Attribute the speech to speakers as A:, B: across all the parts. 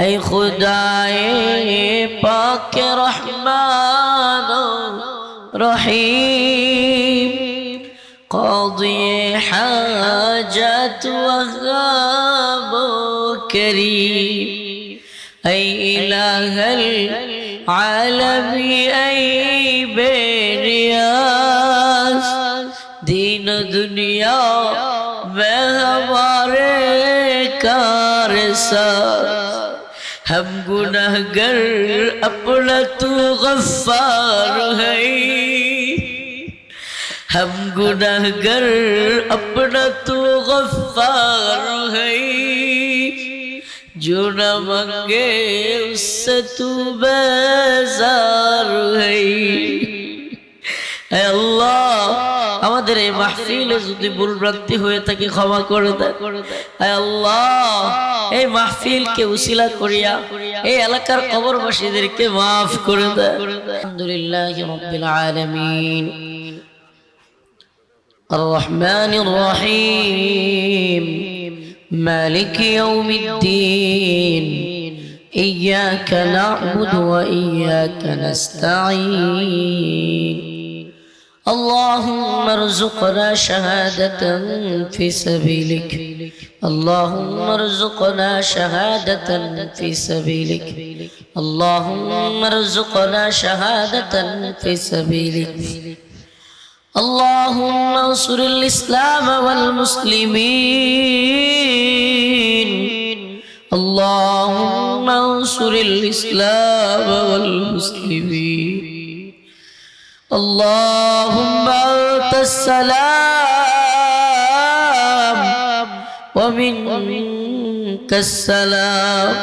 A: اے خدائے پاک رحمان رحیم قاضی حاجت وغاب کریم۔ اے الہ العالم اے بیریاس دین دنیا میں ہم گناہ گر اپنا تو غفار ہے ہم گناہ گر اپنا تو غفار ہے جو نہ منگے اس سے تو بیزار ہے اے اللہ আমাদের এই মাহফিলে যদি ভুল ভ্রান্তি হয়ে থাকে ক্ষমা করে দেয় হে আল্লাহ এই মাহফিলকে উসিলা করিয়া এই এলাকার কবরবাসীদেরকে মাফ করে দেয় আলহামদুলিল্লাহ রাব্বিল আলামিন الرحمن الرحيم مالك يوم الدين إياك نعبد وإياك نستعين اللهم ارزقنا شهادة في سبيلك. اللهم ارزقنا شهادة في سبيلك. اللهم ارزقنا شهادة في سبيلك. اللهم انصر الإسلام والمسلمين. اللهم انصر الإسلام والمسلمين. اللهم أنت السلام ومنك السلام.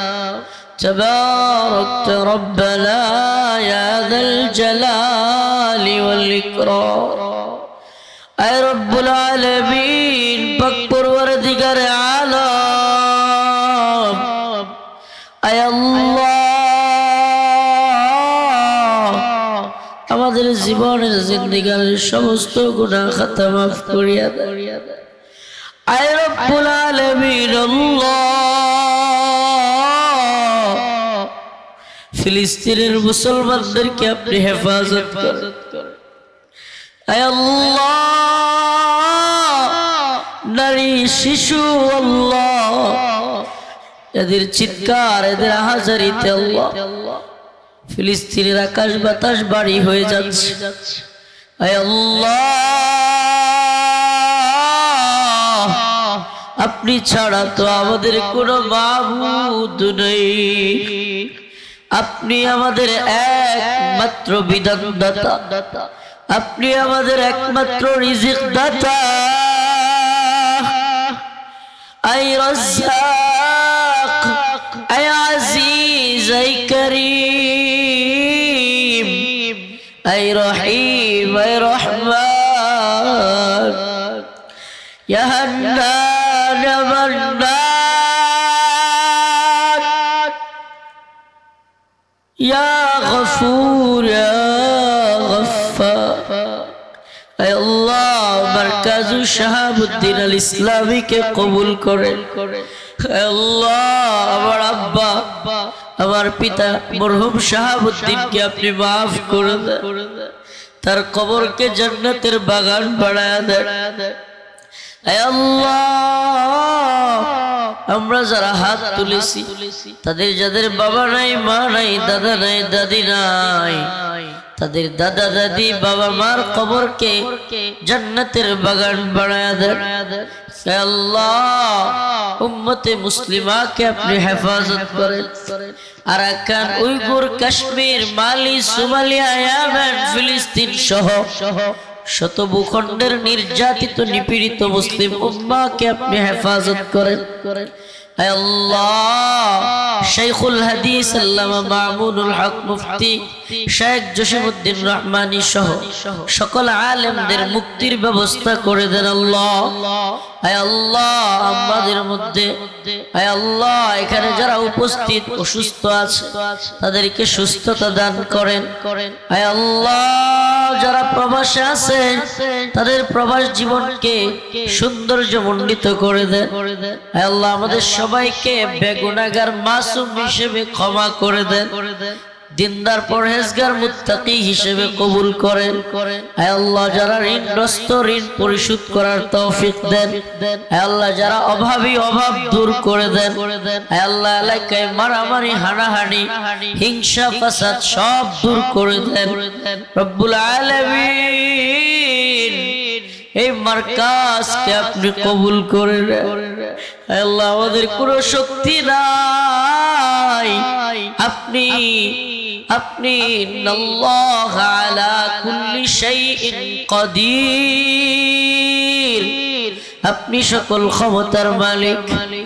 A: تباركت ربنا يا ذا الجلال والإكرام. أي رب العالمين بكبر আমাদের জীবনের জিন্দিগার সমস্ত গুণা খাতা মাফ করিয়া দেয়। আয় ফিলিস্তিনের মুসলমানদেরকে আপনি হেফাজত নারী, শিশু, আল্লাহ। এদের চিৎকার, এদের আহাজারিতে আল্লাহ। ফিলিস্তিনের আকাশ বাতাস বাড়ি হয়ে যাচ্ছে। আপনি ছাড়া তো আমাদের কোনো মাবুদ নেই। আপনি আমাদের একমাত্র বিধানদাতা। আপনি আমাদের একমাত্র রিজিক দাতা আই রাজ্জাক আই আজিজ আই করিম। أي رحيم أي رحمن. يا هنان يا منان. يا غفور يا মারকাজু শাহাবুদ্দিন আল ইসলামীকে কবুল আয় আল্লাহ, আমার আব্বা, আমার পিতা মরহুম শাহাবুদ্দিনকে আপনি মাফ করে দেন। তার কবরকে জান্নাতের বাগান বাড়ায় দেন। আমরা যারা হাত তুলেছি, তাদের যাদের বাবা নাই, মা নাই, দাদা নাই, দাদি নাই তাদের দাদা দাদি বাবা মার কবরকে জান্নাতের বাগান করেন। আরাকান কাশ্মীর, মালি, সোমালিয়া ফিলিস্তিন সহ শত ভূখণ্ডের নির্যাতিত নিপীড়িত মুসলিম উম্মাকে আপনি হেফাজত করেন। আল্লাহ শেখুল আলেমদের মুক্তির ব্যবস্থা করে দেন আল্লাহ। হে আল্লাহ, আমাদের মধ্যে, হে আল্লাহ, এখানে যারা উপস্থিত অসুস্থ আছে, তাদেরকে সুস্থতা দান করেন। হে আল্লাহ প্রবাসে আছে, তাদের প্রবাস জীবনকে সৌন্দর্য মণ্ডিত করে দেন আয় আল্লাহ, আমাদের সবাইকে বেগুনাগার মাসুম হিসেবে ক্ষমা করে দেন। দিনদার পরহেজগার মুত্তাকি হিসেবে কবুল করেন। আয় আল্লাহ, যারা ঋণগ্রস্ত, ঋণ পরিশোধ করার তৌফিক দেন। আল্লাহ, যারা অভাবী অভাব দূর করে দেন। আয় আল্লাহ, এলাকায় মারামারি, হানাহানি, হিংসা, ফাসাদ সব দূর করে দেন। রব্বুল আলামিন, এই মার্কাজকে আপনি কবুল করে আল্লাহ, আমাদের কোনো শক্তি নাই। আপনি আপনি আপনি সকল ক্ষমতার মালিক।